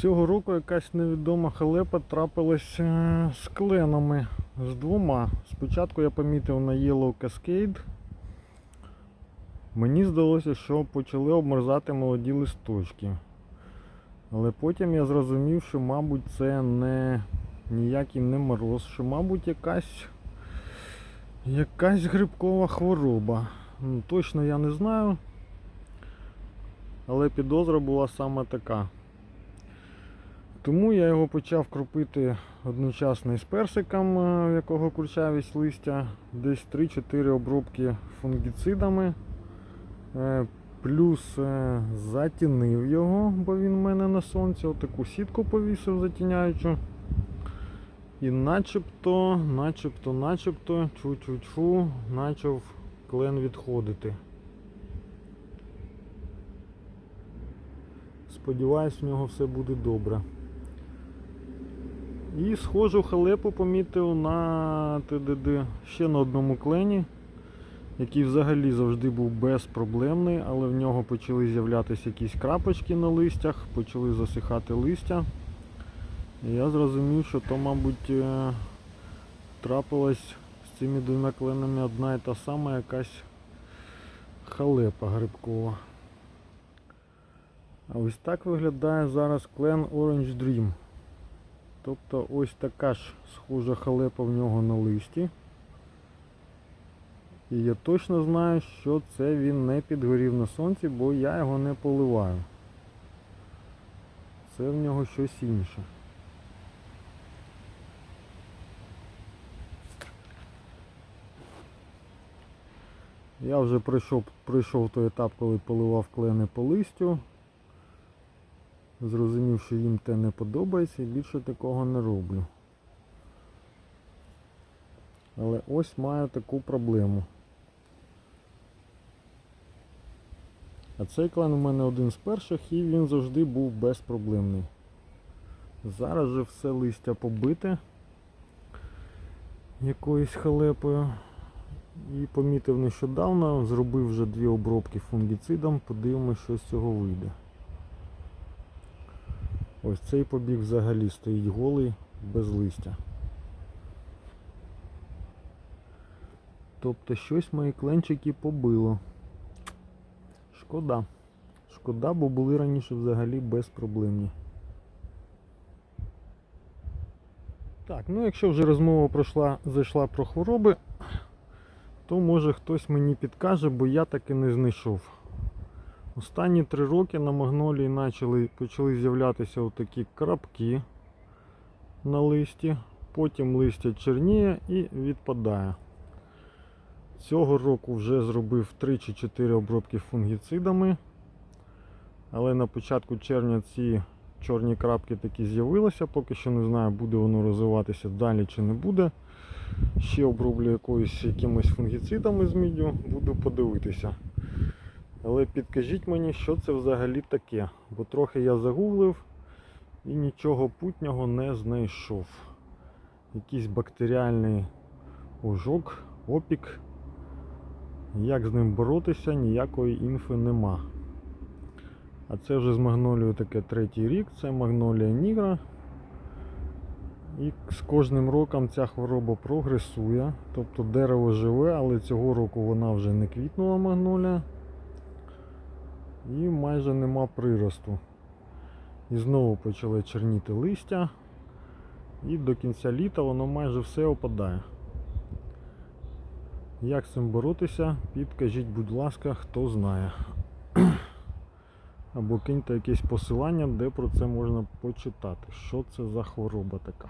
Цього року якась невідома халепа трапилась е, з кленами з двома. Спочатку я помітив на Yellow Cascade. Мені здалося, що почали обмерзати молоді листочки. Але потім я зрозумів, що, мабуть, це не ніякий не мороз, що, мабуть, якась, якась грибкова хвороба. Точно я не знаю. Але підозра була саме така. Тому я його почав кропити одночасно із персиком, е, в якого курчавість листя, десь 3-4 обробки фунгіцидами. Е, Плюс е, затінив його, бо він в мене на сонці. Отаку сітку повісив затіняючу. І начебто, начебто, начебто, чу-чу-чу, почав клен відходити. Сподіваюсь, в нього все буде добре. І схожу халепу помітив на ТДД ще на одному клені, який взагалі завжди був безпроблемний, але в нього почали з'являтися якісь крапочки на листях, почали засихати листя. І я зрозумів, що то, мабуть, е, трапилась з цими двома кленами одна і та сама якась халепа грибкова. А ось так виглядає зараз клен Orange Dream. Тобто ось така ж схожа халепа в нього на листі. І я точно знаю, що це він не підгорів на сонці, бо я його не поливаю. Це в нього щось інше. Я вже пройшов, пройшов той етап, коли поливав клени по листю. Зрозумів, що їм те не подобається і більше такого не роблю. Але ось маю таку проблему. А цей клен у мене один з перших і він завжди був безпроблемний. Зараз же все листя побите якоюсь халепою. І помітив нещодавно, зробив вже дві обробки фунгіцидом, подивимось, що з цього вийде. Ось цей побіг взагалі стоїть голий, без листя. Тобто щось мої кленчики побило. Шкода. Шкода, бо були раніше взагалі безпроблемні. Так, ну якщо вже розмова пройшла, зайшла про хвороби, то може хтось мені підкаже, бо я таки не знайшов. Останні три роки на магнолії почали, почали з'являтися отакі крапки на листі, потім листя чорніє і відпадає. Цього року вже зробив 3 чи 4 обробки фунгіцидами, але на початку червня ці чорні крапки такі з'явилися, поки що не знаю, буде воно розвиватися далі чи не буде. Ще оброблю якоюсь якимось фунгіцидами з міддю, буду подивитися. Але підкажіть мені, що це взагалі таке, бо трохи я загуглив і нічого путнього не знайшов. Якийсь бактеріальний ожог, опік. Як з ним боротися, ніякої інфи нема. А це вже з магнолією таке третій рік, це магнолія нігра. І з кожним роком ця хвороба прогресує. Тобто дерево живе, але цього року вона вже не квітнула магнолія. І майже нема приросту. І знову почали чорніти листя. І до кінця літа воно майже все опадає. Як з цим боротися, підкажіть, будь ласка, хто знає. Або киньте якесь посилання, де про це можна почитати. Що це за хвороба така.